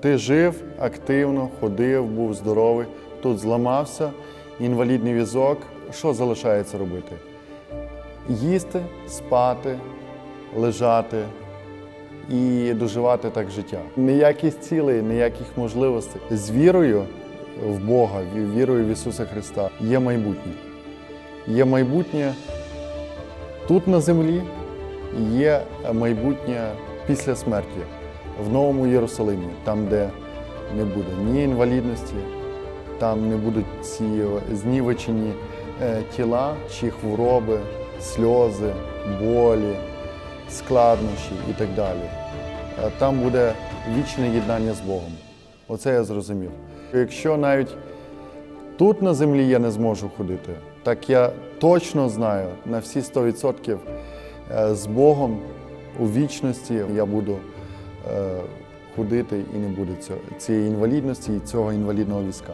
Ти жив активно, ходив, був здоровий, тут зламався, інвалідний візок. Що залишається робити? Їсти, спати, лежати і доживати так життя. Ніяких цілей, ніяких можливостей. З вірою в Бога, вірою в Ісуса Христа є майбутнє. Є майбутнє тут на землі, є майбутнє після смерті в Новому Єрусалимі, там, де не буде ні інвалідності, там не будуть ці знівечені е, тіла чи хвороби, сльози, болі, складнощі і так далі. Е, Там буде вічне єднання з Богом. Оце я зрозумів. Якщо навіть тут на землі я не зможу ходити, так я точно знаю на всі 100% е, з Богом у вічності я буду ходити і не буде цієї інвалідності і цього інвалідного візка.